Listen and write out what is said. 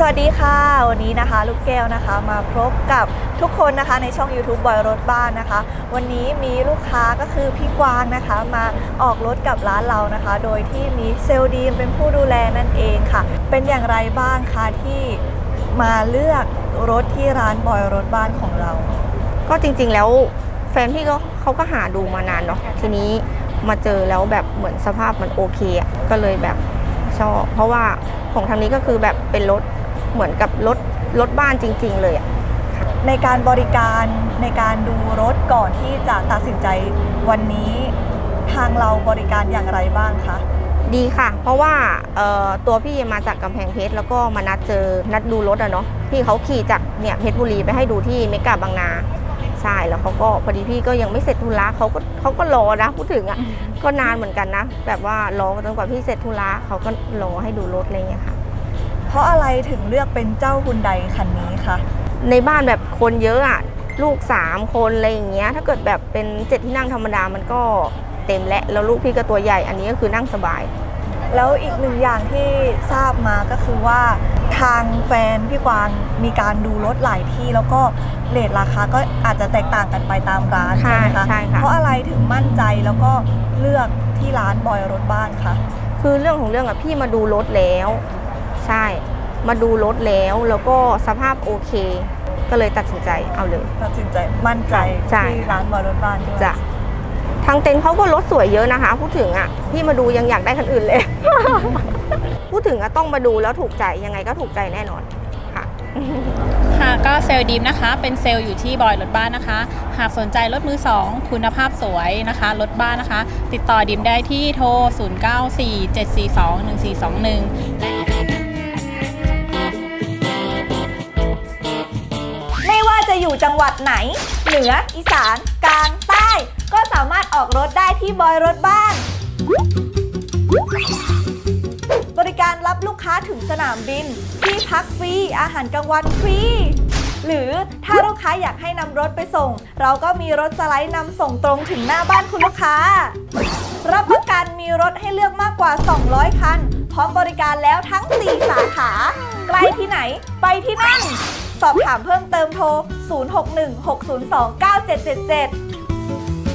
สวัสดีค่ะ วันนี้นะคะ ลูกแก้วนะคะมาพบกับทุกคนนะคะในช่อง YouTube บอยรถบ้านนะคะ วันนี้มีลูกค้าก็คือพี่กวางนะคะ มาออกรถกับร้านเรานะคะ โดยที่มีเซลดีมเป็นผู้ดูแลนั่นเองค่ะ เป็นอย่างไรบ้างคะที่มาเลือกรถที่ร้านบอยรถบ้านของเรา ก็จริงๆแล้วแฟนพี่ก็เขาก็หาดูมานานเนาะทีนี้มาเจอแล้วแบบเหมือนสภาพมันโอเคก็เลยแบบชอบ เพราะว่าของทางนี้ก็คือแบบเป็นรถ เหมือนกับรถรถบ้านจริง ๆ เลยอะในการบริการในการดูรถก่อนที่จะตัดสินใจวันนี้ทางเราบริการอย่างไรบ้างคะดีค่ะ เพราะว่าเอ่อตัวพี่มาจากกำแพงเพชรแล้วก็มานัดเจอนัดดูรถอะเนาะพี่เขาขี่จากเนี่ยเพชรบุรีไปให้ดูที่เมกาบางนาใช่แล้วเขาก็พอดีพี่ก็ยังไม่เสร็จธุระเขาก็เขาก็รอนะพูดถึงอะก็นานเหมือนกันนะ แบบว่ารอจนกว่าพี่เสร็จธุระเขาก็รอให้ดูรถอะไรอย่างเงี้ยค่ะเพ ราะอะไรถึงเลือกเป็นเจ้าฮุนไดคันนี้คะในบ้านแบบคนเยอะอะลูก 3 คนอะไรอย่างเงี้ยถ้าเกิดแบบเป็นเจ็ดที่นั่งธรรมดามันก็เต็มและแล้วลูกพี่ก็ตัวใหญ่อันนี้ก็คือนั่งสบาย แล้วอีกหนึ่งอย่างที่ทราบมาก็คือว่าทางแฟนพี่กวางมีการดูรถหลายที่แล้วก็เลทราคาก็อาจจะแตกต่างกันไปตามร้านใช่ใช่ไหมคะใช่ค่ะเพราะอะไรถึงมั่นใจแล้วก็เลือกที่ร้านบอยรถบ้านคะคือเรื่องของเรื่องอะพี่มาดูรถแล้ว ใช่ มาดูรถแล้วแล้วก็สภาพโอเค ก็เลยตัดสินใจเอาเลย ตัดสินใจมั่นใจใช่ ที่ร้านบอยรถบ้านด้วยจ้ะทางเต็นท์เขาก็รถสวยเยอะนะคะ พูดถึงอะพี่มาดูยังอยากได้คันอื่นเลย พูดถึงอะต้องมาดูแล้วถูกใจยังไงก็ถูกใจแน่นอนค่ะ ค่ะก็เซลล์ดีมนะคะ เป็นเซลล์อยู่ที่บอยรถบ้านนะคะ หากสนใจรถมือ 2 คุณภาพสวยนะคะรถบ้านนะคะ ติดต่อดิมได้ที่โทร 0947421421ไม่ อยู่จังหวัดไหน เหนือ อีสาน กลาง ใต้ ก็สามารถออกรถได้ที่บอยรถบ้าน บริการรับลูกค้าถึงสนามบิน ที่พักฟรี อาหารกลางวันฟรี หรือถ้าลูกค้าอยากให้นำรถไปส่ง เราก็มีรถสไลด์นำส่งตรงถึงหน้าบ้านคุณลูกค้า รับประกันมีรถให้เลือกมากกว่า 200 คัน พร้อมบริการแล้วทั้ง 4 สาขา ใกล้ที่ไหนไปที่นั่น สอบถามเพิ่มเติมโทร 061 602 9777